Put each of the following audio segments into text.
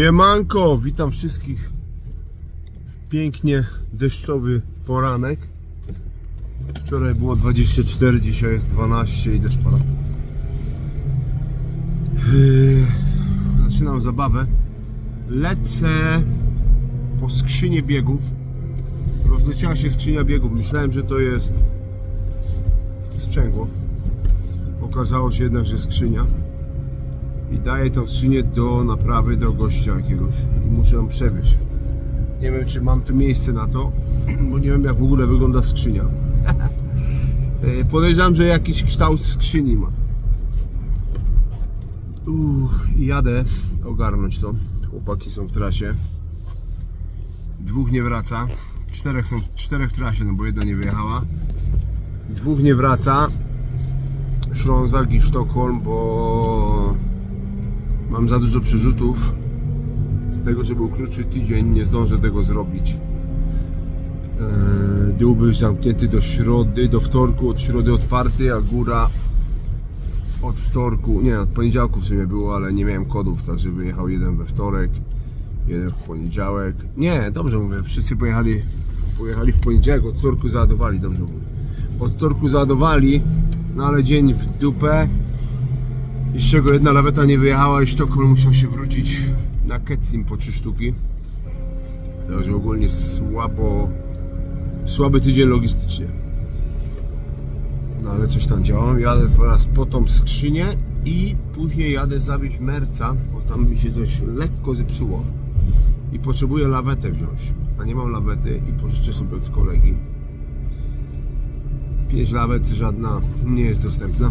Siemanko, witam wszystkich. Pięknie deszczowy poranek. Wczoraj było 24, dzisiaj jest 12 i deszcz pada. Yy, Zaczynam zabawę. Lecę po skrzynię biegów. Rozleciała się skrzynia biegów. Myślałem, że to jest sprzęgło. Okazało się jednak, że skrzynia i daję tą skrzynię do naprawy do gościa jakiegoś i muszę ją przewieźć. Nie wiem, czy mam tu miejsce na to, bo nie wiem, jak w ogóle wygląda skrzynia. E, Podejrzewam, że jakiś kształt skrzyni ma. Uff, jadę ogarnąć to. Chłopaki są w trasie. Dwóch nie wraca. Czterech są czterech w trasie, no bo jedna nie wyjechała. Dwóch nie wraca. Ślązak i Sztokholm, bo Mam za dużo przerzutów. Z tego, że był krótszy tydzień, nie zdążę tego zrobić. Eee, Dół był zamknięty do środy, do wtorku, od środy otwarty, a góra od wtorku, nie, od poniedziałku w sumie było, ale nie miałem kodów, także wyjechał jeden we wtorek, jeden w poniedziałek. Nie, dobrze mówię, wszyscy pojechali, pojechali w poniedziałek, od wtorku załadowali, dobrze mówię. Od wtorku załadowali, no ale dzień w dupę, i z czego jedna laweta nie wyjechała i Sztokholm musiał się wrócić na Ketsim po trzy sztuki. Także ogólnie słabo, słaby tydzień logistycznie. No ale coś tam działam. Jadę teraz po tą skrzynię i później jadę zawieźć merca, bo tam mi się coś lekko zepsuło. I potrzebuję lawetę wziąć. A nie mam lawety i pożyczę sobie od kolegi. Pięć lawet, żadna nie jest dostępna.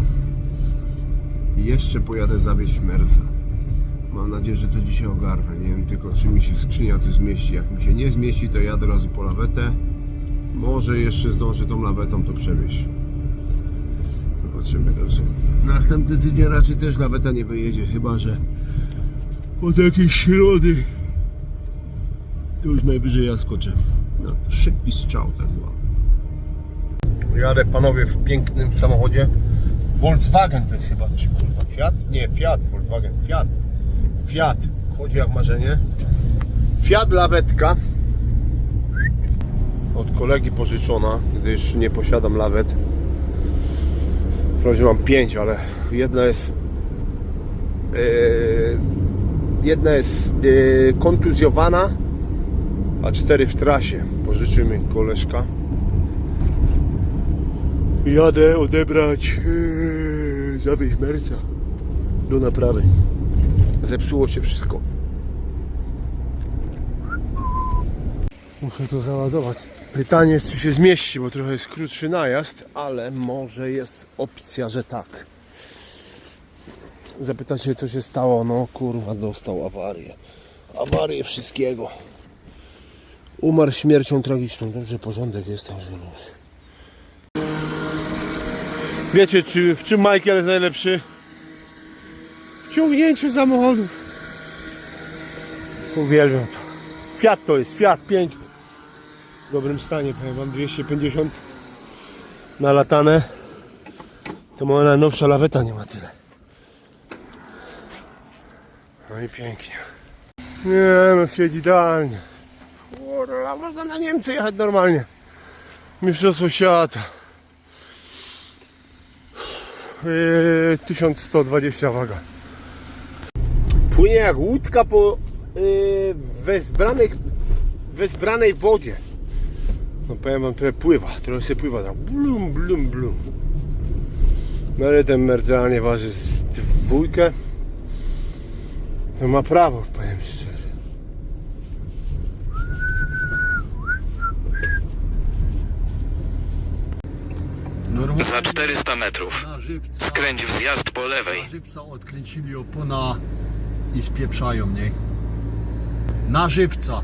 Jeszcze pojadę zawieźć Merca. Mam nadzieję, że to dzisiaj ogarnę. Nie wiem tylko, czy mi się skrzynia tu zmieści. Jak mi się nie zmieści, to jadę razu po lawetę. Może jeszcze zdążę tą lawetą to przewieźć. Zobaczymy dobrze. Następny tydzień raczej też laweta nie wyjedzie, chyba że od jakiejś środy to już najwyżej ja skoczę. No, szybki strzał tak zwany. Jadę panowie w pięknym samochodzie. Volkswagen to jest chyba, czy kurwa Fiat? Nie, Fiat, Volkswagen, Fiat. Fiat, chodzi jak marzenie. Fiat lawetka. Od kolegi pożyczona, gdyż nie posiadam lawet. Wprawdzie mam pięć, ale jedna jest yy, jedna jest yy, kontuzjowana, a cztery w trasie. Pożyczył mi koleżka. Jadę odebrać yy, zawieźć merca do naprawy. Zepsuło się wszystko. Muszę to załadować. Pytanie jest, czy się zmieści, bo trochę jest krótszy najazd, ale może jest opcja, że tak. Zapytacie, co się stało? No kurwa, dostał awarię. Awarię wszystkiego. Umarł śmiercią tragiczną. Dobrze, porządek jest, także luz. Wiecie, czy, w czym Michael jest najlepszy? W ciągnięciu samochodów. Uwielbiam to. Fiat to jest, Fiat piękny. W dobrym stanie, powiem wam, 250 na latane. To moja najnowsza laweta nie ma tyle. No i pięknie. Nie no, siedzi idealnie. Kurwa, można na Niemcy jechać normalnie. Mistrzostwo świata. Yy, 1120 waga. Płynie jak łódka po yy, wezbranej, wezbranej wodzie. No powiem wam, trochę pływa, trochę się pływa tak blum, blum, blum. No ale ten mercealnie waży z dwójkę. No ma prawo, powiem szczerze. Normalnie Za 400 metrów. Skręć w zjazd po lewej. na żywca odkręcili opona i spieprzają, nie? Na żywca.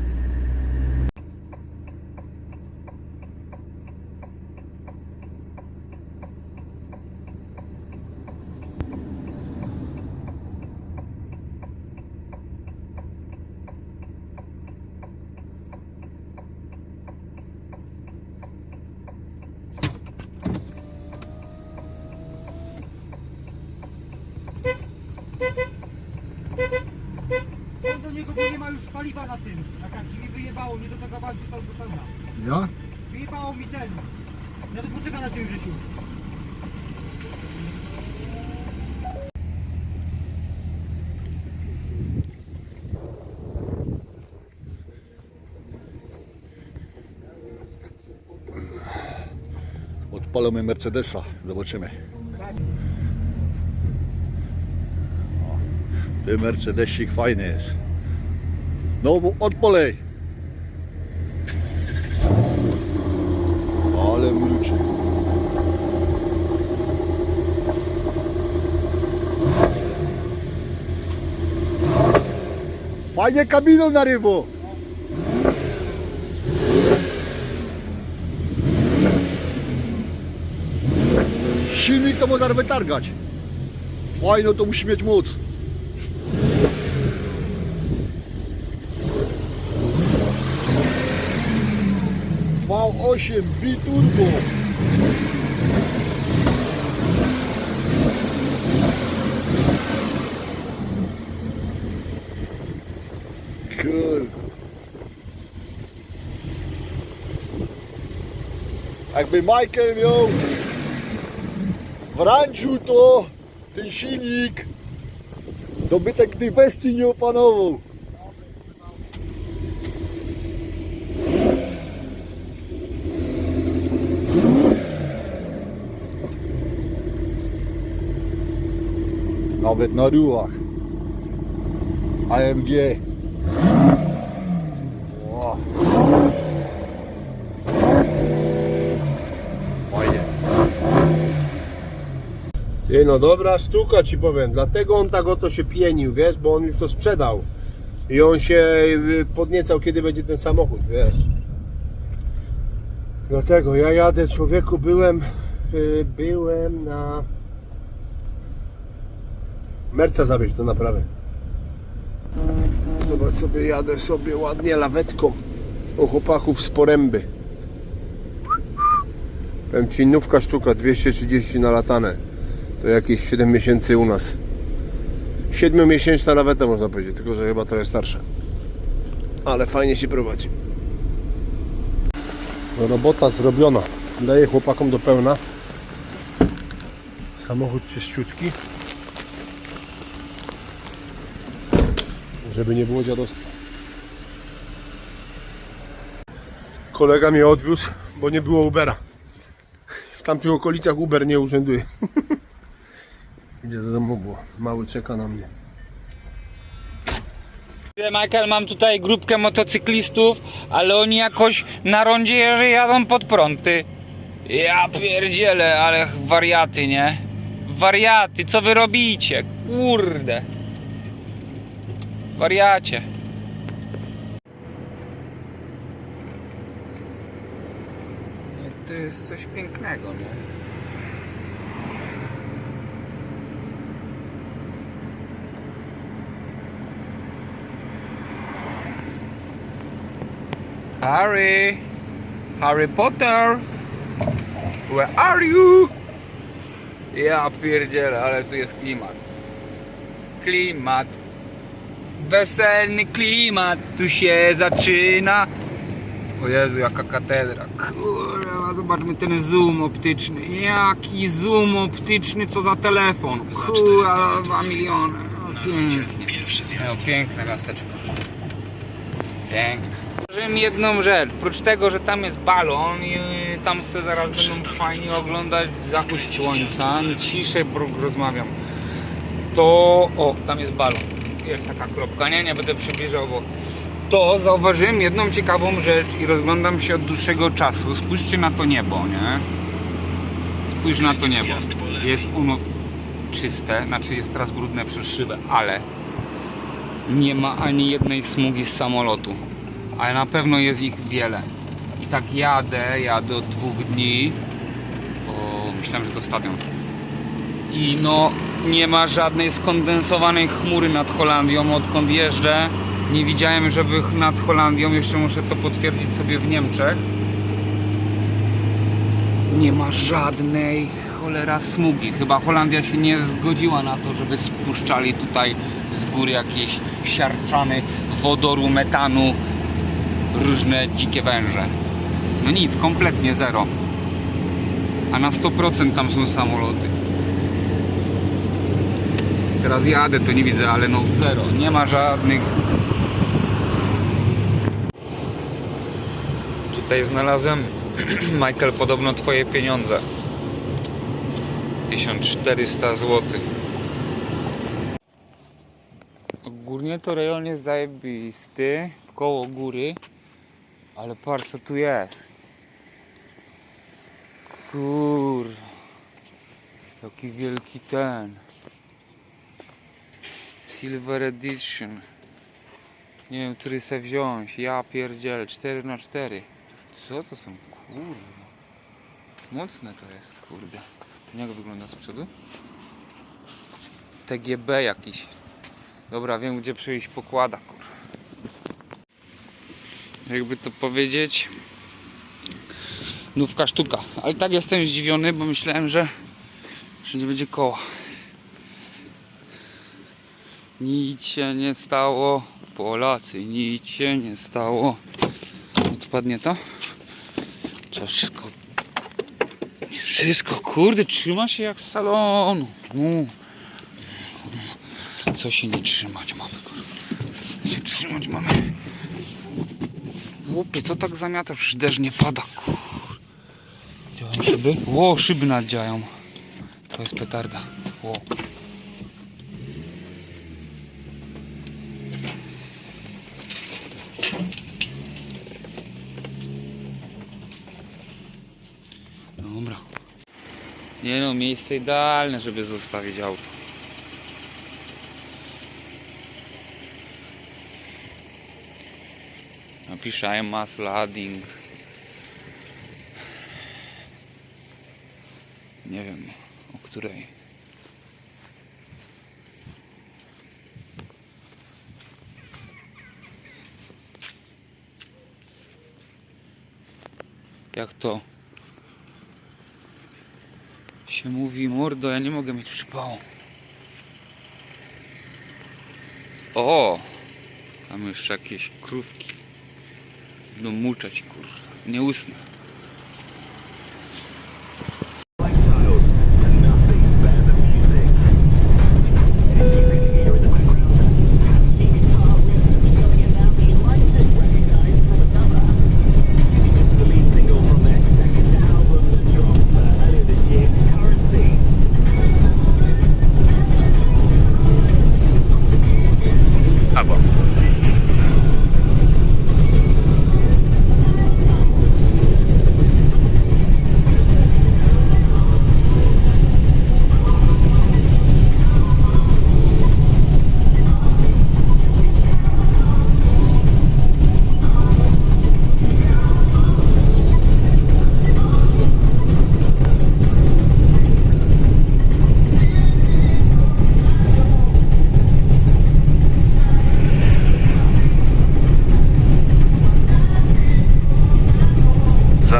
Tam do niego bo nie ma już paliwa na tym. Na karcie mi wyjebało, nie dotagowałem się do pełna. Ja? Wyjebało mi ten. To poczeka na tym Grzesiu. Odpalamy Mercedesa, zobaczymy. Ty Mercedesik fajny jest. No odpalej. Ale mruczy. Fajnie kabiną na rywo. Silnik to można wytargać. Fajno to musi mieć moc. V8 biturbo. Kur. Jakby Michael miał w ranczu to ten silnik dobytek tej bestii nie opanował. Nawet na rułach. AMG. Ło. Fajnie. Ty, no dobra sztuka ci powiem, dlatego on tak oto się pienił, wiesz, bo on już to sprzedał. I on się y, podniecał, kiedy będzie ten samochód, wiesz. Dlatego ja jadę, człowieku, byłem, y, byłem na... Merca zawieźć do naprawy. Zobacz sobie, jadę sobie ładnie lawetką u chłopaków z poręby. Powiem ci, nówka sztuka, 230 na latane. To jakieś 7 miesięcy u nas. 7-miesięczna laweta można powiedzieć, tylko że chyba trochę starsza. Ale fajnie się prowadzi. Robota zrobiona. Daję chłopakom do pełna. Samochód czyściutki. Żeby nie było dziadostwa. Kolega mnie odwiózł, bo nie było Ubera. W tamtych okolicach Uber nie urzęduje. Idę do domu, bo mały czeka na mnie. Michael, mam tutaj grupkę motocyklistów, ale oni jakoś na rondzie że jadą pod prąty. Ja pierdzielę, ale wariaty, nie? Wariaty, co wy robicie? Kurde. Wariacie. To jest coś pięknego, nie? Harry! Harry Potter! Where are you? Ja pierdzielę, ale tu jest klimat. Klimat. Weselny klimat tu się zaczyna. O Jezu, jaka katedra. Kurwa, zobaczmy ten zoom optyczny. Jaki zoom optyczny, co za telefon. Kurwa, 2 miliony. O, Pięknie. No, piękne miasteczko. Piękne. Jedną rzecz, oprócz tego, że tam jest balon i y, tam se zaraz będą fajnie oglądać zachód słońca, ciszej bruk rozmawiam, to o, tam jest balon, jest taka kropka, nie, nie będę przybliżał, bo to zauważyłem jedną ciekawą rzecz i rozglądam się od dłuższego czasu, spójrzcie na to niebo, nie? spójrz na to niebo. Jest ono czyste, znaczy jest teraz brudne przez szybę, ale nie ma ani jednej smugi z samolotu. Ale na pewno jest ich wiele. I tak jadę, jadę od dwóch dni. O, myślałem, że to stadion. I no, nie ma żadnej skondensowanej chmury nad Holandią, odkąd jeżdżę. Nie widziałem, żeby nad Holandią, jeszcze muszę to potwierdzić sobie w Niemczech. Nie ma żadnej cholera smugi. Chyba Holandia się nie zgodziła na to, żeby spuszczali tutaj z góry jakieś siarczany wodoru, metanu, różne dzikie węże. No nic, kompletnie zero. A na 100% tam są samoloty. Teraz jadę, to nie widzę, ale no zero. Nie ma żadnych. Tutaj znalazłem, Michael, podobno twoje pieniądze. 1400 zł. Ogólnie to rejon jest zajebisty, w koło góry, ale patrz co tu jest. Kur... Jaki wielki ten. Silver Edition. Nie wiem, który se wziąć. Ja pierdziel 4 na 4 Co to są? Kurde. Mocne to jest, kurde. Jak wygląda z przodu? TGB jakiś. Dobra, wiem gdzie przejść pokłada, kur. Jakby to powiedzieć. Nówka sztuka. Ale tak jestem zdziwiony, bo myślałem, że, że nie będzie koła. Nic się nie stało, Polacy, nic się nie stało. Odpadnie to? Trzeba wszystko. Wszystko, kurde, trzyma się jak z salonu. Co się nie trzymać mamy, kurde. Co się trzymać mamy. Łupie, co tak zamiata? Przecież deszcz nie pada, kurde. Działają szyby? Ło, szyby naddziają. To jest petarda. Ło. Dobra. Nie no, miejsce idealne, żeby zostawić auto. Napiszę mass loading. Nie wiem, o której. Jak to się mówi, mordo, ja nie mogę mieć przypału. O! Tam jeszcze jakieś krówki. Będą muczać, kurwa. Nie usnę.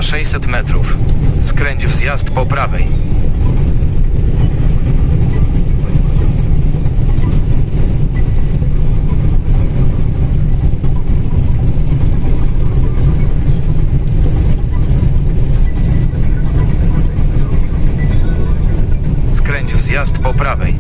600 metrów. Skręć w zjazd po prawej. Skręć w zjazd po prawej.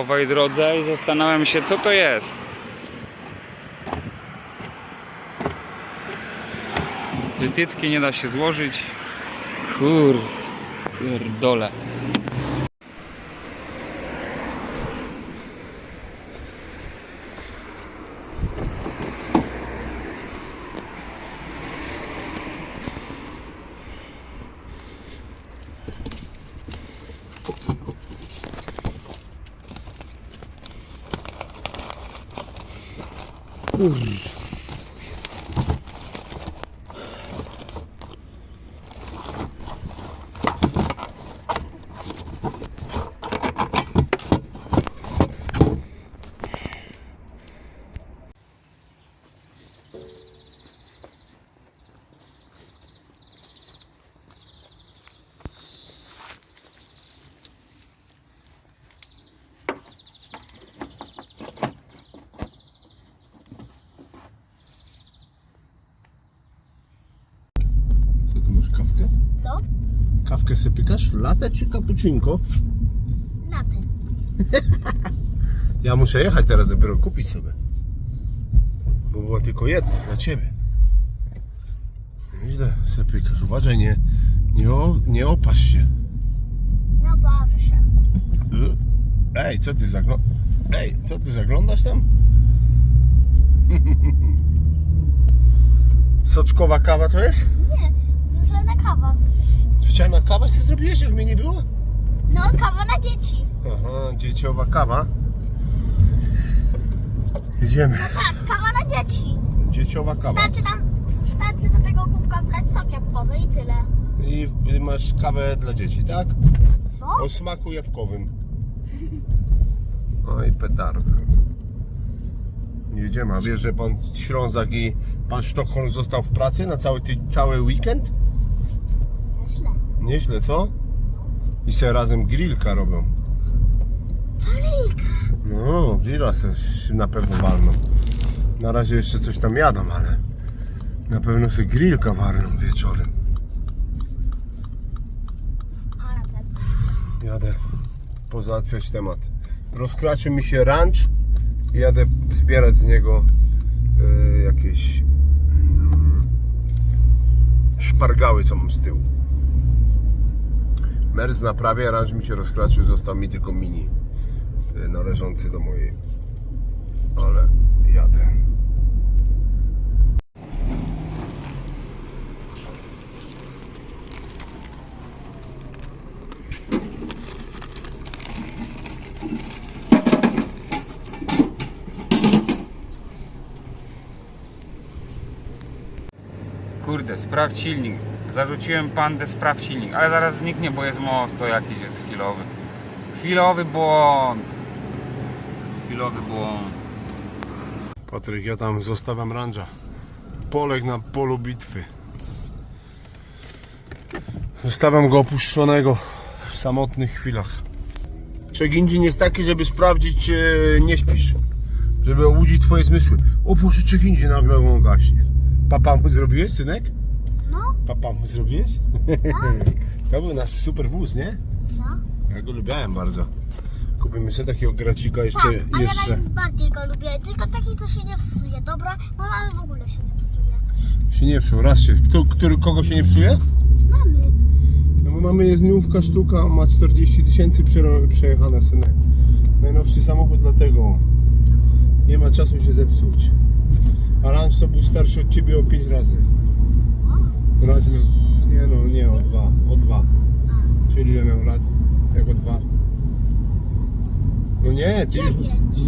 Po owej drodze i zastanawiam się, co to jest. Tytki nie da się złożyć. Kur... Pierdole. Co ty masz, kawkę? No, Kawkę sobie pykasz? Latę czy cappuccinko? tym. Ja muszę jechać teraz dopiero kupić sobie. Bo była tylko jedna dla ciebie. Nieźle sobie pykasz. Uważaj, nie, nie, o, nie opasz się. No bawię się. Y? Ej, co ty zaglądasz? Ej, co ty zaglądasz tam? Soczkowa kawa to jest? Nie, zużywana kawa. Specjalna kawa się zrobiłeś, jak mnie nie było? No, kawa na dzieci. Aha, dzieciowa kawa. Jedziemy. Tak, kawa na dzieci. Dzieciowa kawa. Starczy tam, starczy do tego kubka wlać sok jabłkowy i tyle. I masz kawę dla dzieci, tak? No, O smaku jabłkowym. Oj, petard. Jedziemy, a wiesz, że pan Ślązak i pan Sztokholm został w pracy na cały, cały weekend? Źle. Nieźle, co? I se razem grillka robią. No, grilla się na pewno walną. Na razie jeszcze coś tam jadą, ale na pewno se grillka walną wieczorem. Pewno. Jadę pozałatwiać temat. Rozkraczył mi się ranch i jadę zbierać z niego e, jakieś mm, szpargały, co mam z tyłu. Merz naprawia, ranch mi się rozkraczył, został mi tylko mini e, należący do mojej. Ale jadę. Kurde, sprawdź silnik. Zarzuciłem pandę, sprawdź silnik, ale zaraz zniknie, bo jest most, to jakiś jest chwilowy. Chwilowy błąd. Chwilowy błąd. Patryk, ja tam zostawiam ranża. Poległ na polu bitwy. Zostawiam go opuszczonego w samotnych chwilach. Check-engine jest taki, żeby sprawdzić, czy nie śpisz. Żeby obudzić twoje zmysły. O Boże, check-engine nagle on gaśnie. Papa mu zrobiłeś, synek? Papa mu zrobiłeś? to był nasz super wóz, nie? no. Ja go lubiałem bardzo. Kupimy sobie takiego gracika jeszcze. Tak, a jeszcze. ja najbardziej go lubię. Tylko taki, co się nie psuje, dobra? Bo mamy w ogóle się nie psuje. Się nie psuł, raz się. Kto, który, kogo się nie psuje? Mamy. No bo mamy jest nówka sztuka, ma 40 tysięcy przejechane synek. Najnowszy samochód dlatego nie ma czasu się zepsuć. A Ranch to był starszy od ciebie o 5 razy. Ranch miał, nie no, nie o 2, o 2. Czyli ile miał lat? Jak o 2? No nie, ty już...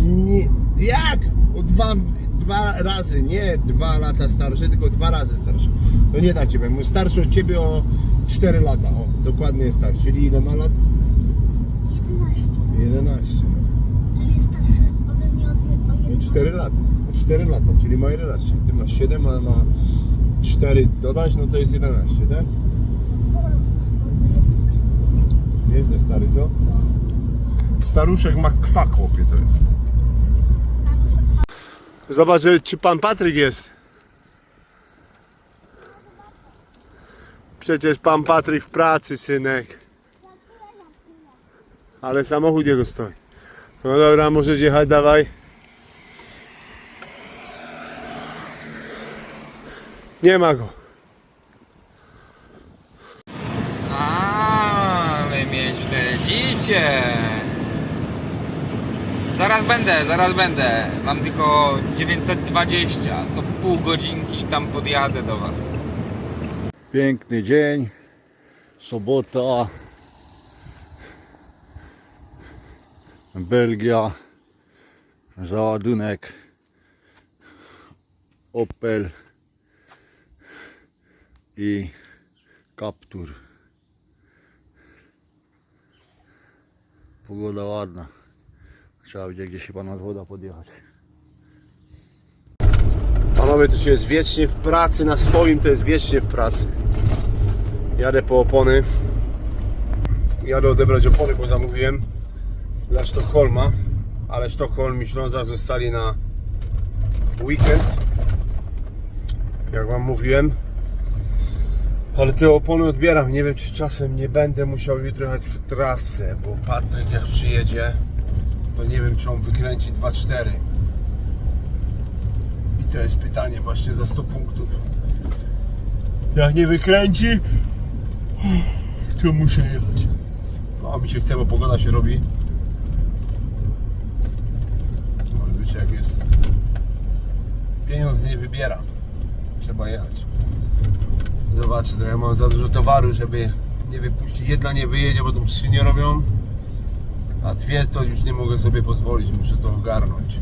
Nie, jak? O dwa, dwa razy, nie dwa lata starszy, tylko dwa razy starszy. No nie da ciebie, mój starszy od ciebie o 4 lata, o, dokładnie jest tak. Czyli ile ma lat? 11. 11. Czyli jest starszy ode mnie o, o No 11. 4 lata. O 4 lata, czyli ma 11. Ty masz 7, a ma 4 dodać, no to jest 11, tak? Nieźle stary, co? Staruszek ma kwa chłopie to jest. Zobacz, czy pan Patryk jest. Przecież pan Patryk w pracy, synek. Ale samochód jego stoi. No dobra, możesz jechać, dawaj. Nie ma go. Ale mnie śledzicie. Zaraz będę, zaraz będę. Mam tylko 920. To pół godzinki i tam podjadę do was. Piękny dzień, sobota, Belgia, załadunek, Opel i Captur. Pogoda ładna, trzeba będzie gdzieś chyba nad woda podjechać. Panowie, to się jest wiecznie w pracy, na swoim to jest wiecznie w pracy. Jadę po opony. Jadę odebrać opony, bo zamówiłem dla Sztokholma, ale Sztokholm i Ślązak zostali na weekend. Jak wam mówiłem. Ale te opony odbieram. Nie wiem, czy czasem nie będę musiał jutro jechać w trasę, bo Patryk jak przyjedzie, to nie wiem, czy on wykręci 2-4. I to jest pytanie właśnie za 100 punktów. Jak nie wykręci, to muszę jechać. No, mi się chce, bo pogoda się robi. Może być jak jest. Pieniądz nie wybiera. Trzeba jechać. Zobaczę, ja mam za dużo towaru, żeby nie wypuścić. Jedna nie wyjedzie, bo tam trzy nie robią. A dwie to już nie mogę sobie pozwolić, muszę to ogarnąć.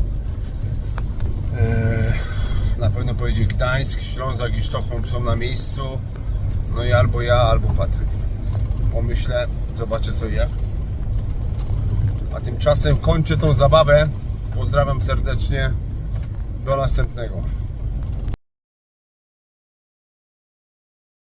Eee, na pewno pojedzie Gdańsk, Ślązak i Sztokholm są na miejscu. No i albo ja, albo Patryk. Pomyślę, zobaczę co i jak. A tymczasem kończę tą zabawę. Pozdrawiam serdecznie. Do następnego.